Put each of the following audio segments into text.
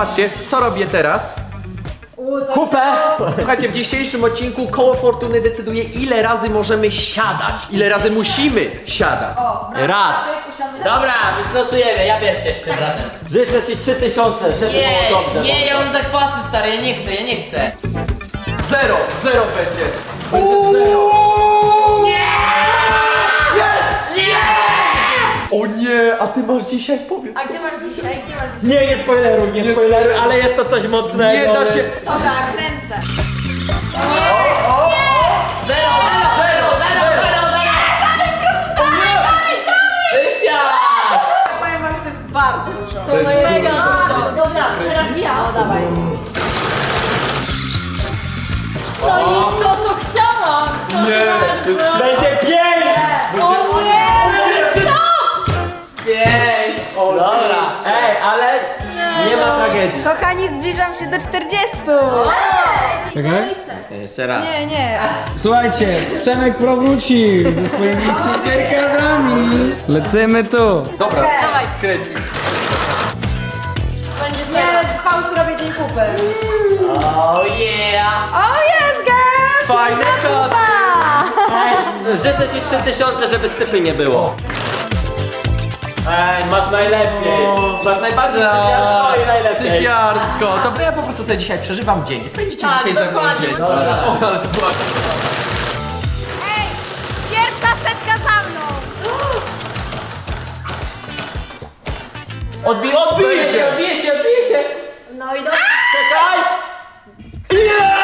Patrzcie, co robię teraz? Kupę! Słuchajcie, w dzisiejszym odcinku koło fortuny decyduje, ile razy możemy siadać. Ile razy musimy siadać. Raz! Dobra, więc losujemy, ja pierwszy tym razem. Życzę ci 3000, żeby Nie, było dobrze. nie, ja mam zakwasy stary, ja nie chcę, ja nie chcę. Zero, zero będzie. O nie, a ty masz dzisiaj, powiedz. A gdzie masz dzisiaj? Gdzie masz dzisiaj? Nie, nie spoileruj, nie spoileruj, ale jest to coś mocnego. Nie da się. Dobra, kręcę. Zero, zero, zero, zero, zero, zero. Rysia! Powiem wam, że to jest bardzo dużo. To jest Mega dużo. Dobra, teraz ja. No dawaj. To jest to, co chciałam! Nie, to jest... Będzie nie ma tragedii. Kochani, zbliżam się do 40. Czekaj. Jeszcze raz. Nie, nie. Słuchajcie, Przemek powrócił ze swoimi superkadrami. Lecimy tu. Dobra, Dawaj. kręć. Będzie Nie, zero. w pauz robię dzień kupy. Oh yeah! Oh yes, girl! Fajny kot. Życzę ci 3000, żeby stypy nie było. Ej, masz najlepiej. Masz najbardziej stypiarsko i najlepiej. Stypiarsko. To ja po prostu sobie dzisiaj przeżywam dzień. Spędzicie Tak, dzisiaj ze mną dokładnie. dzień. Dobra. O, ale to była... Ej, pierwsza setka za mną. Odbij, Odbije się, odbije się, odbije się! No i dobra. Czekaj! Nie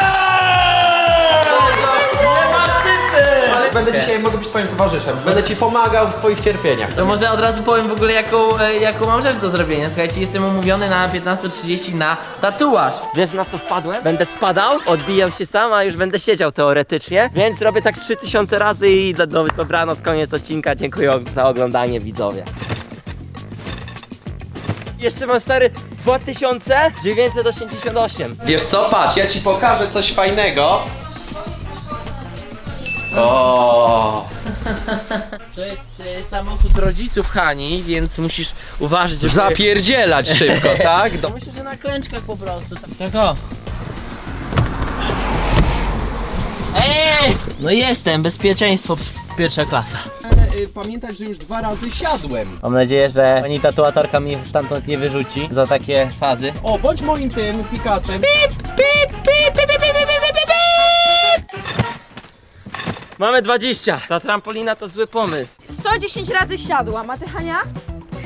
będę dzisiaj, mogę być twoim towarzyszem. Będę ci pomagał w twoich cierpieniach. To może od razu powiem w ogóle jaką, e, jaką mam rzecz do zrobienia. Słuchajcie, jestem umówiony na 15.30 na tatuaż. Wiesz na co wpadłem? Będę spadał, odbijał się sam, a już będę siedział teoretycznie, więc robię tak 3000 razy i do, do, dobranoc, koniec odcinka. Dziękuję za oglądanie widzowie. Jeszcze mam stary 2988. Wiesz co, patrz, ja ci pokażę coś fajnego. O. To jest e, samochód rodziców Hani, więc musisz uważać, żeby... Zapierdzielać szybko, tak? Do... Myślę, że na kończkach po prostu. Tak, o. Ej! No jestem, bezpieczeństwo pierwsza klasa. Pamiętaj, że już dwa razy siadłem. Mam nadzieję, że pani tatuatorka mnie stamtąd nie wyrzuci za takie fazy. O, bądź moim tym pikaczem. Mamy 20. Ta trampolina to zły pomysł. 110 razy siadłam, a ty Hania?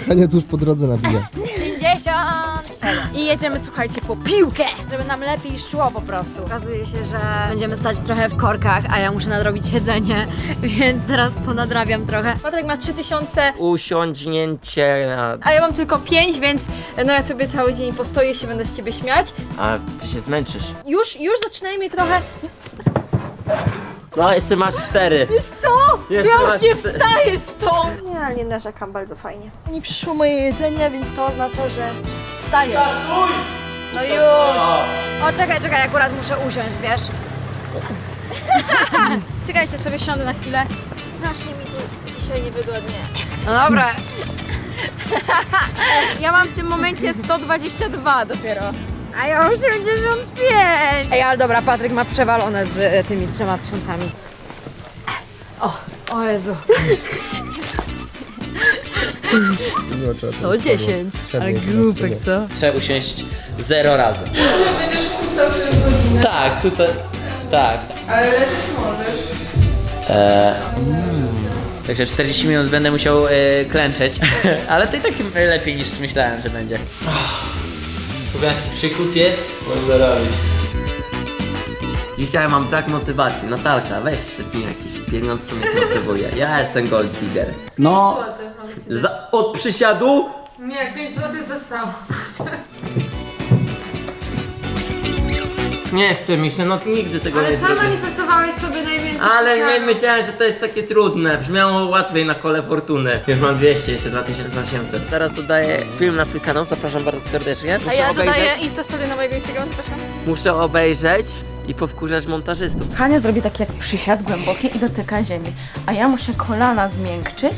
Hania tuż po drodze nabija. 57. I jedziemy, słuchajcie, po piłkę. Żeby nam lepiej szło po prostu. Okazuje się, że będziemy stać trochę w korkach, a ja muszę nadrobić siedzenie, więc teraz ponadrabiam trochę. Patryk ma 3000, Usiądźnięcie na... a ja mam tylko 5, więc no ja sobie cały dzień postoję się, będę z ciebie śmiać. A ty się zmęczysz. Już, już zaczynajmy trochę. No, jeszcze masz 4. Wiesz co? Jeszcze ja masz już nie cztery. wstaję stąd. Nie, ale nie narzekam bardzo fajnie. Nie przyszło moje jedzenie, więc to oznacza, że wstaję. No już. O, czekaj, czekaj, akurat muszę usiąść, wiesz? Czekajcie, sobie siądę na chwilę. Strasznie mi tu dzisiaj niewygodnie. No dobra. Ja mam w tym momencie 122 dopiero. A ja 85! Ej, ale dobra, Patryk ma przewalone z e, tymi trzema tysiącami. O, o Jezu. 110, ale grupek, co? Trzeba usiąść zero razy. Będziesz kłócał godzinę? Tak, kłócę. Tak. Ale leczyć możesz. Eee, mm. Także 40 minut będę musiał e, klęczeć, ale to i tak lepiej niż myślałem, że będzie. Przykut jest? Można robić. Dzisiaj mam brak motywacji. Natalka, weź sypnij jakiś pieniądz, to mnie zmotywuje. Ja jestem gold digger. No, Za, od przysiadu? Nie, 5 zł za całość. Nie chce mi się, no nigdy tego nie Ale sam zrobię. manifestowałeś sobie najwięcej Ale nie myślałem, że to jest takie trudne. Brzmiało łatwiej na kole fortuny. Już mam 200, jeszcze 2800. Teraz dodaję film na swój kanał, zapraszam bardzo serdecznie. A Muszę ja obejrzeć, dodaję Instastory na mojego Instagrama, zapraszam. muszę obejrzeć i powkurzać montażystów. Hania zrobi tak jak przysiad głębokie i dotyka ziemi, a ja muszę kolana zmiękczyć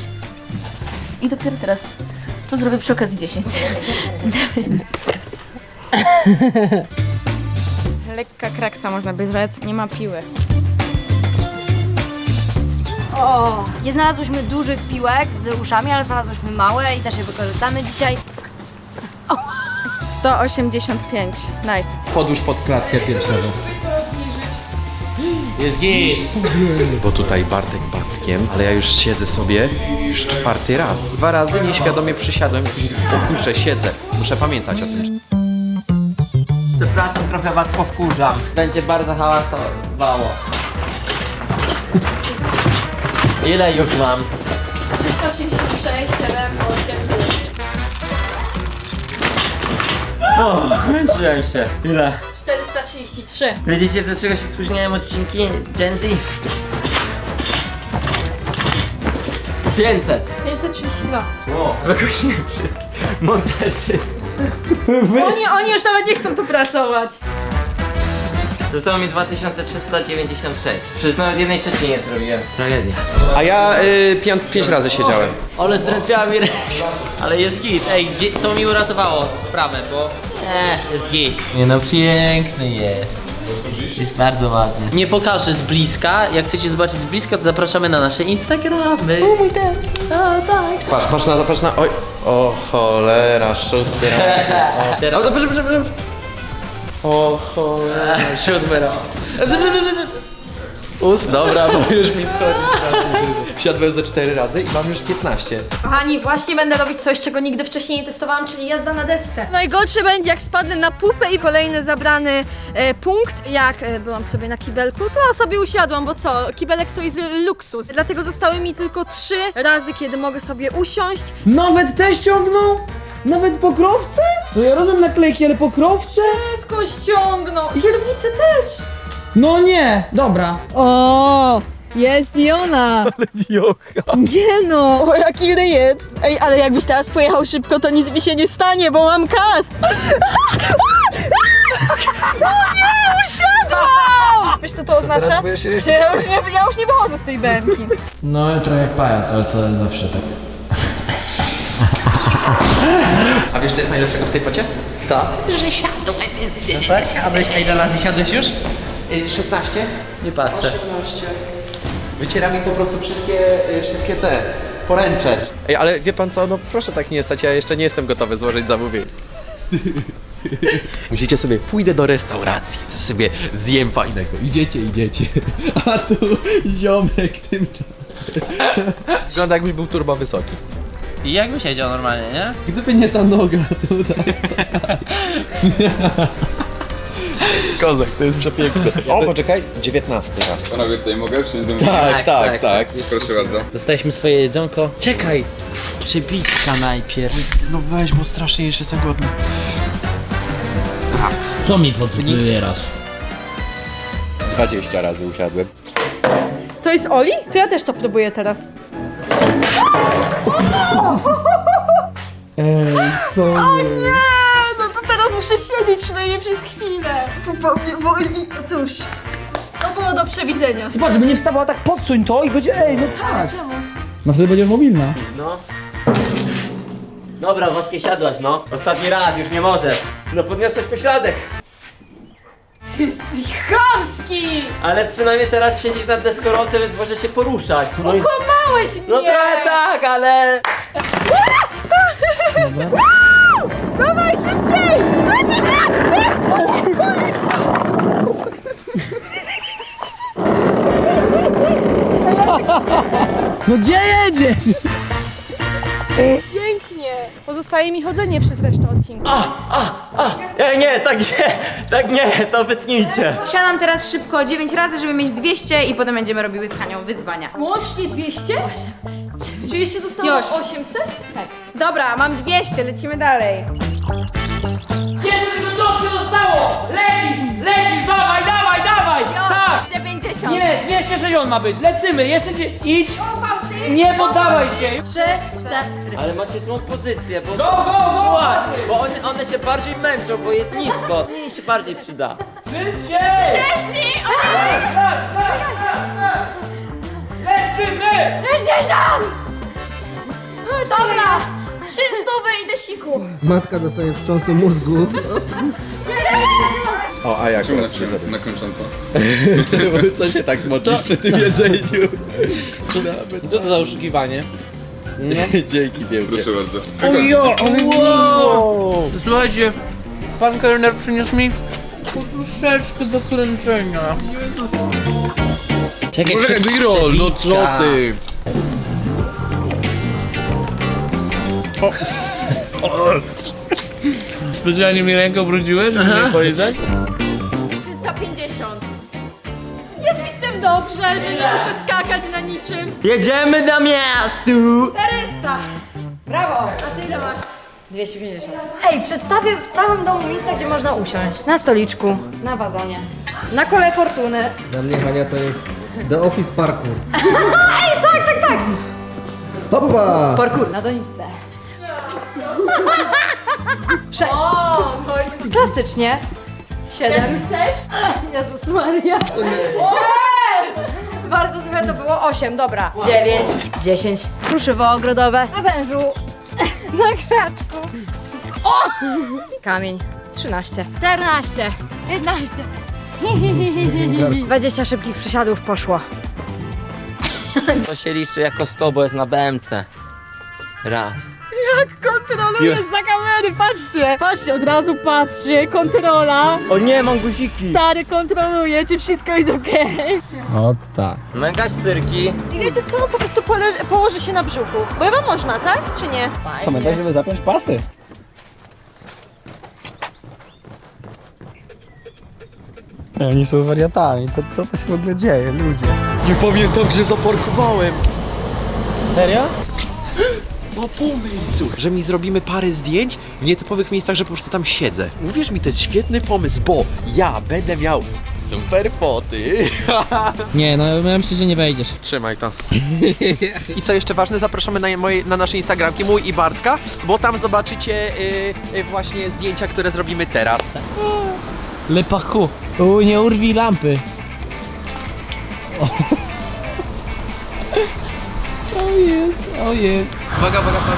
i dopiero teraz to zrobię przy okazji 10. 9, Lekka kraksa można by rzec, nie ma piły. O, nie znalazłyśmy dużych piłek z uszami, ale znalazłyśmy małe i też je wykorzystamy dzisiaj. 185. Nice. Podłóż pod klatkę pierwszego. Jest git. Bo tutaj Bartek Bartkiem, ale ja już siedzę sobie już czwarty raz. Dwa razy nieświadomie przysiadłem i o kurczę, siedzę. Muszę pamiętać o tym. Przepraszam, trochę was powkurzam. Będzie bardzo hałasowało. Ile już mam? 386, 7, 8, O, męczyłem się. Ile? 433. Widzicie, dlaczego się spóźniałem odcinki Gen Z? 500. 532. O, wykusiłem wszystkich montażyst. Oni, oni już nawet nie chcą tu pracować. Zostało mi 2396. Przecież nawet jednej trzeciej nie zrobiłem. Tragedia. A ja y, pięć, pięć razy siedziałem. Ale zdrętwiała mi rękę. Ale jest git. Ej, gdzie, to mi uratowało sprawę, bo... Eh, jest git. Nie no, piękny jest. Jest bardzo ładny. Nie pokażę z bliska. Jak chcecie zobaczyć z bliska, to zapraszamy na nasze Instagramy. O mój ten. A, tak. Patrz, patrz na patrz na... Oj. O cholera, szósty raz. Teraz... O, proszę, proszę, proszę. O cholera, siódmy raz. Ósmy, dobra, bo już mi schodzi. Wsiadłem ze cztery razy i mam już 15. Kochani, właśnie będę robić coś, czego nigdy wcześniej nie testowałam, czyli jazda na desce. Najgorsze będzie, jak spadnę na pupę i kolejny zabrany e, punkt. Jak e, byłam sobie na kibelku, to sobie usiadłam, bo co, kibelek to jest luksus. Dlatego zostały mi tylko trzy razy, kiedy mogę sobie usiąść. Nawet te ściągnął? Nawet pokrowce? To ja rozumiem naklejki, ale pokrowce? Wszystko ściągnął. I kierownicę też. No nie, dobra. O, jest i ona. Nie no. O, jaki ryjec. Ej, ale jakbyś teraz pojechał szybko, to nic mi się nie stanie, bo mam kas. No nie, usiadłam! Wiesz co to oznacza? Że ja już nie, ja już nie wychodzę z tej bębki. No trochę jak pajac, ale to zawsze tak. A wiesz co jest najlepszego w tej focie? Co? Że siadłem. No tak? Siadłeś, a ile razy siadłeś już? Y, 16. Nie patrzę. 18. Wycieram mi po prostu wszystkie, y, wszystkie te poręcze. Ej, ale wie pan co, no proszę tak nie stać, ja jeszcze nie jestem gotowy złożyć zamówienie. Musicie sobie, pójdę do restauracji, to sobie zjem fajnego. Idziecie, idziecie. A tu ziomek tymczasem. Wygląda jakbyś był turbo wysoki. I jakby siedział normalnie, nie? Gdyby nie ta noga tutaj. Kozak, to jest przepiękne. O, poczekaj, 19 raz. Panowie, tutaj mogę czy nie zamówić? Tak, tak, tak. Proszę bardzo. Dostaliśmy swoje jedzonko. Czekaj! Przebitka najpierw. No weź, bo strasznie jeszcze jestem głodny. Co mi podbierasz? 20 razy usiadłem. To jest Oli? To ja też to próbuję teraz. Ej, co to teraz muszę siedzieć przynajmniej przez chwilę. Bo, bo, bo i, no cóż, to było do przewidzenia. Patrz, żeby nie wstawała tak podsuń to i będzie, ej, no tak. No wtedy będziesz mobilna. No. Dobra, właśnie siadłaś, no. Ostatni raz, już nie możesz. No podniosłeś pośladek. Chamski! Ale przynajmniej teraz siedzisz nad deskorolce, więc może się poruszać. No, i- Kłamałeś mnie! no trochę tak, ale... Dawaj szybciej! No gdzie jedziesz? Pięknie! Pozostaje mi chodzenie przez resztę odcinka. Ej, nie, tak nie, tak nie, to wytnijcie. Siadam teraz szybko 9 razy, żeby mieć 200 i potem będziemy robiły z Hanią wyzwania. Łącznie 200? Czyli jeszcze zostało Już. 800? Tak. Dobra, mam 200, lecimy dalej. Jeszcze tylko dobrze zostało! Lecisz, lecisz, dawaj, dawaj, dawaj! Tak! 250. Nie, 260 ma być, lecimy, jeszcze gdzieś, idź! Nie poddawaj się! 3, 4. Ale macie złą pozycję, bo... Go, go, go! Słuchaj, bo one, one się bardziej męczą, bo jest nisko. Mnie się bardziej przyda. Szybciej! Raz, raz, raz, raz, raz! Lecimy! 60! Dobra! Trzy stówy idę siku. Matka dostanie wstrząsu mózgu. O, a jak Czemu na, na kończąco? Czemu, co się tak moczysz przy tym jedzeniu? Co to za oszukiwanie? Dzięki wielkie. Proszę bardzo. Wow! Słuchajcie, pan kelner przyniósł mi poduszeczkę do kręczenia. Czekaj, B-roll, no co ty? Specjalnie mi rękę obrudziłeś, żeby nie powiedzieć? 350. Jest mi z tym dobrze, że nie muszę skakać na niczym. Jedziemy do miastu! 400. Brawo. A ty ile masz? 250. Ej, przedstawię w całym domu miejsca, gdzie można usiąść. Na stoliczku, na wazonie, na kole fortuny. Dla mnie Hania to jest The Office Parkour. Ej, tak, tak, tak. Hopa! Parkour na doniczce. Sześć. Klasycznie. Siedem. Chcesz? Jezus Maria. Bardzo złe to było. Osiem, dobra. Dziewięć, dziesięć. Kruszywo ogrodowe. Na wężu. Na krzaczku. O! Kamień. Trzynaście. Czternaście. Piętnaście. 20 szybkich przysiadów poszło. To się liczy jako 100, bo jest na BMC. Raz. Kontroluję za kamery, patrzcie. Patrzcie, od razu patrzcie, kontrola. O nie, mam guziki! Stary kontroluje, czy wszystko jest okej. O tak. Mega syrki. I wiecie co, po prostu pole- położy się na brzuchu. Bo chyba można, tak? Czy nie? Pamiętaj, żeby zapiąć pasy. Oni są wariatami, co, co to się w ogóle dzieje, ludzie? Nie pamiętam, gdzie zaparkowałem. Serio? Ma pomysł, że mi zrobimy parę zdjęć w nietypowych miejscach, że po prostu tam siedzę. Uwierz mi, to jest świetny pomysł, bo ja będę miał super foty. Nie, no ja myślę, że nie wejdziesz. Trzymaj to. I co jeszcze ważne, zapraszamy na, moje, na nasze Instagramki, mój i Bartka, bo tam zobaczycie y, y, właśnie zdjęcia, które zrobimy teraz. Lepaku. U, nie urwij lampy. O. o jest, o jest. Uwaga, uwaga, pan.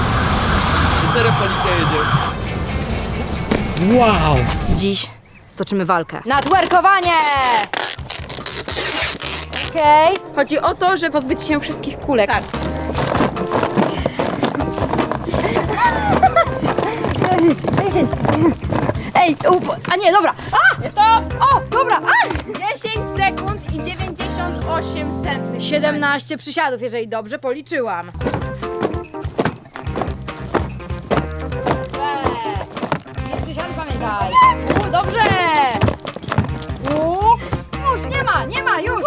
Serio policja jedzie. Wow! Dziś stoczymy walkę. Natwerkowanie! Okej. Chodzi o to, że pozbyć się wszystkich kulek. Tak. Dziesięć. Ej, up, a nie, dobra. A! To O, dobra. A! 10 sekund i 98 centy. 17 przysiadów, jeżeli dobrze policzyłam. Dobrze. I przysiad pamiętaj. U, dobrze. U, już nie ma, nie ma, już.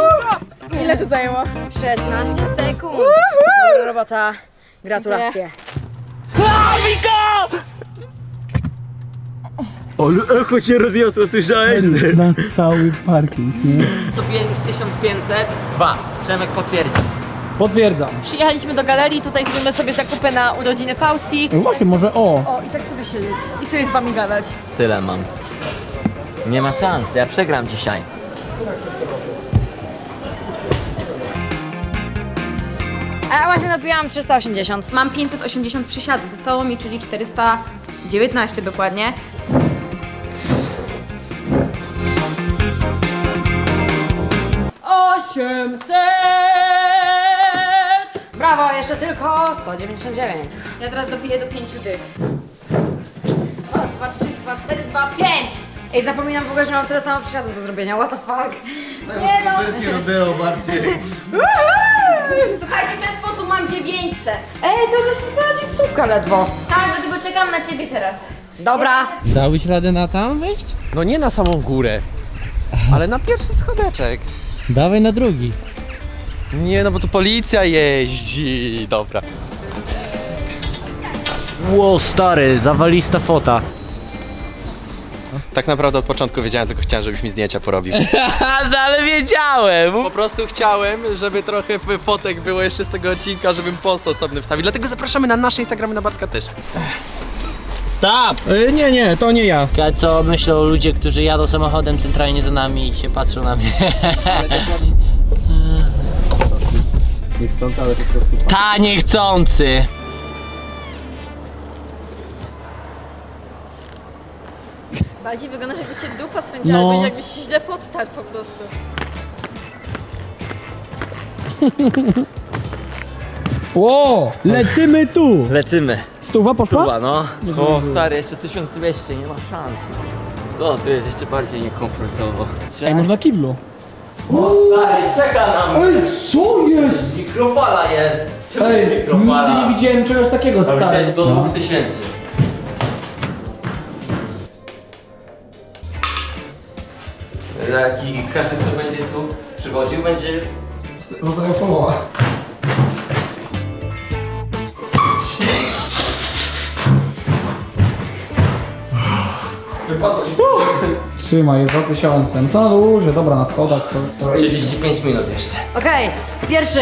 Ile to zajęło? 16 sekund. Dobra robota. Gratulacje. Ale echo się rozniosło, słyszałeś? Na cały parking, nie? To 1500, dwa. Przemek potwierdzi. Potwierdzam. Przyjechaliśmy do galerii, tutaj zrobimy sobie zakupy na urodziny Fausti. No Właśnie, może o. O, i tak sobie siedzieć. I sobie z wami gadać. Tyle mam. Nie ma szans, ja przegram dzisiaj. A ja właśnie napiłam 380. Mam 580 przysiadów, zostało mi, czyli 419 dokładnie. Osiemset! Brawo, jeszcze tylko 199. Ja teraz dopiję do 5 dych. O, 2, 3, 2, 4, 2, 5! Ej, zapominam w ogóle, że mam tyle samo przysiadów do zrobienia. What the fuck? W wersji rodeo bardziej. Słuchajcie, w ten sposób mam 900. Ej, to jest ci stówka ledwo. Tak, dlatego czekam na ciebie teraz. Dobra. Dałbyś radę na tam wejść? No nie na samą górę, ale na pierwszy schodeczek. Dawaj na drugi. Nie, no bo tu policja jeździ. Dobra. Ło, stary, zawalista fota. Tak naprawdę od początku wiedziałem, tylko chciałem, żebyś mi zdjęcia porobił. no ale wiedziałem! Po prostu chciałem, żeby trochę fotek było jeszcze z tego odcinka, żebym post osobny wstawił. Dlatego zapraszamy na nasze Instagramy, na Bartka też. Stop! Y, nie, nie, to nie ja. Co myślą ludzie, którzy jadą samochodem centralnie za nami i się patrzą na mnie. Niechcący, ale po prostu Ta niechcący! Bardziej wyglądasz jakby cię dupa swędziła, No. albo jakbyś się źle podtarł po prostu. Ło, lecymy tu. Lecimy. Stuwa poszła? Stuwa, no. O, stary, jeszcze 1200, nie ma szans. Co, tu jest jeszcze bardziej niekomfortowo. Ej, może na kiblu. O, stary, czeka na mnie. Ej, co jest? Mikrofala jest. Czemu Ej, jest mikrofala? nigdy nie widziałem czegoś takiego, A stary. widziałeś do 2000. Jak i każdy, kto będzie tu przychodził, będzie... Zostawiam Wypadło. Trzymaj, jest 2000. No to na luzie, dobra, na schodach. Co, to 35 minut jeszcze. Okej, pierwszy.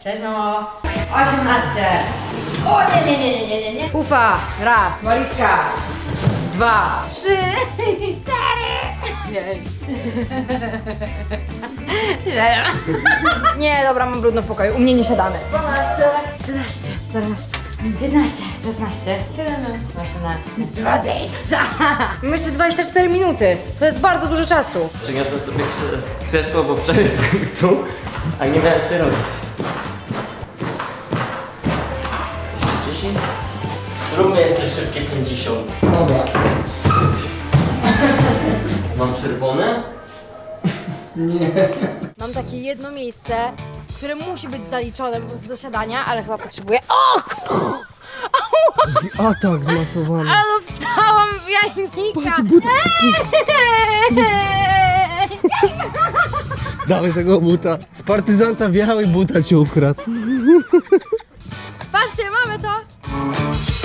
Cześć mamo. 18. O nie, nie, nie, nie, nie, nie, nie. Pufa. Raz. Walizka. Dwa. Trzy. Cztery. Pięć. Nie, dobra, mam brudno w pokoju. U mnie nie siadamy. 12. 13. 14. 15, 16, 17, 18, 20. Mamy jeszcze 24 minuty. To jest bardzo dużo czasu. Przyniosłem sobie krze- krzesło, bo przebiegł tu, a nie miałem co robić. Jeszcze 10? Zróbmy jeszcze szybkie 50. Dobra. Mam czerwone? Mam takie jedno miejsce, które musi być zaliczone do siadania, ale chyba potrzebuję. O! kur- Atak zmasowany. Ale dostałam w jajnika! Dawaj tego buta. Z partyzanta i buta ci ukradł. Patrzcie, mamy to!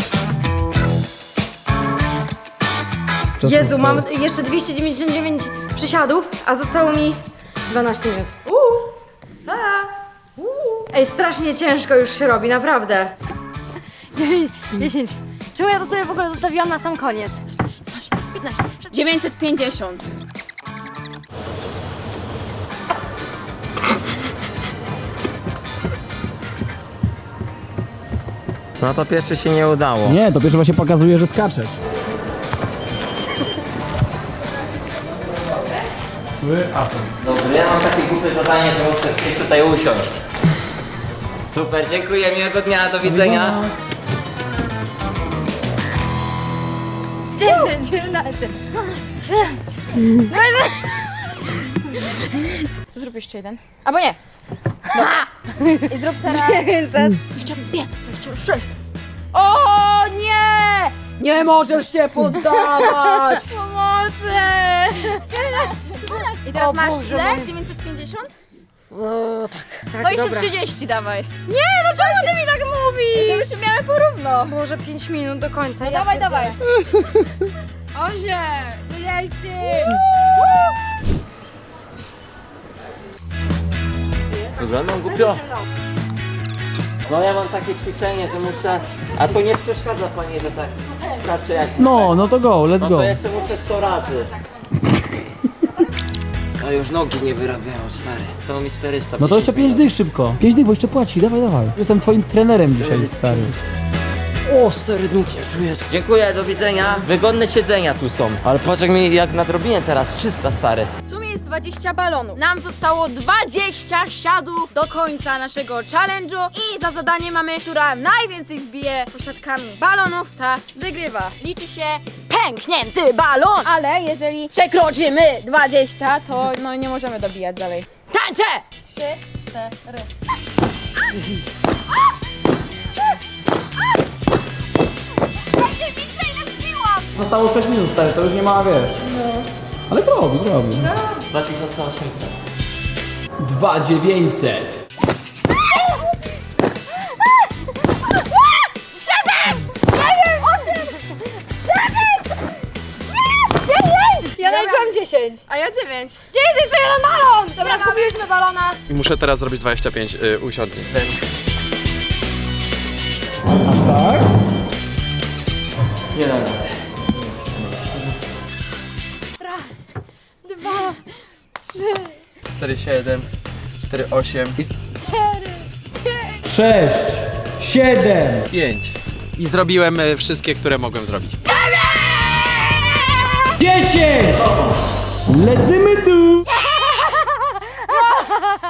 Jezu, mam jeszcze 299 przysiadów, a zostało mi 12 minut. Uuu. A. Uuu. Ej, strasznie ciężko już się robi, naprawdę. 9, 10. Czemu ja to sobie w ogóle zostawiłam na sam koniec? 15. 950. No to pierwsze się nie udało. Nie, to pierwsze właśnie pokazuje, że skaczesz. Dobry, ja mam takie głupie zadanie, że muszę gdzieś tutaj usiąść. Super, dziękuję, miłego dnia, do widzenia. 9, 11. Zrób jeszcze jeden. Albo nie. I zrób teraz 900. Jeszcze pięć, jeszcze sześć. O nie! Nie możesz się poddawać! Pomocy! I teraz O masz Boże ile? mój. 950? O, tak. tak To jeszcze dobra. 30 dawaj. Nie, no czemu ty mi tak mówisz? Żebyśmy miały porówno. Może 5 minut do końca. No ja dawaj, dawaj. Osiem, trzydzieści. Wyglądam głupio. No ja mam takie ćwiczenie, że muszę... A to nie przeszkadza pani, że tak skaczę jak... No, no to go, let's No go. to jeszcze muszę 100 razy. A już nogi nie wyrabiają, stary. Stało mi 400. No to jeszcze 5 dych szybko. 5 dych, bo jeszcze płaci, dawaj, dawaj. Jestem twoim trenerem dzisiaj, stary. O, stary, nóg nie czujesz. Dziękuję, do widzenia. Wygodne siedzenia tu są. Ale patrz jak mi jak nadrobiłem teraz, 300 stary. W sumie 20 balonów. Nam zostało 20 siadów do końca naszego challenge'u i za zadanie mamy, która najwięcej zbije posiadkami balonów, ta wygrywa. Liczy się pęknięty balon, ale jeżeli przekroczymy 20, to no nie możemy dobijać dalej. Tańczę! 3, 4. Zostało 6 minut, stary, to już nie ma, wiesz. Ale zrobi, zrobi. 2800. 2900. Ja naliczyłam 10. A ja 9. Gdzie jest jeszcze jeden balon? Dobra, zgubiłyśmy balona. I muszę teraz zrobić 25 y, usiodni. Tak? Nie dam 4,7, 4,8 i 6, 7. 5. I zrobiłem y, wszystkie, które mogłem zrobić. 10! Lecimy tu!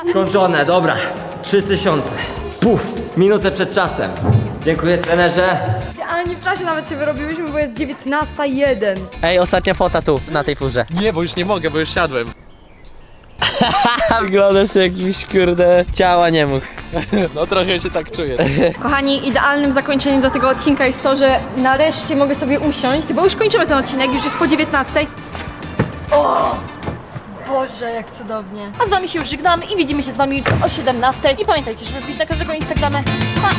Skończone, dobra. 3000. Puf, minutę przed czasem. Dziękuję trenerze. Idealnie w czasie nawet się wyrobiłyśmy, bo jest 19.01. Ej, ostatnia fota tu, na tej furze. Nie, bo już nie mogę, bo już siadłem. Wyglądasz jakimś kurde ciała nie mógł. No trochę się tak czuję. Kochani, idealnym zakończeniem do tego odcinka jest to, że nareszcie mogę sobie usiąść, bo już kończymy ten odcinek, już jest po 19. O! Boże, jak cudownie. A z wami się już żegnamy i widzimy się z wami jutro o 17. I pamiętajcie, żeby wbić na każdego Instagrama. Pa!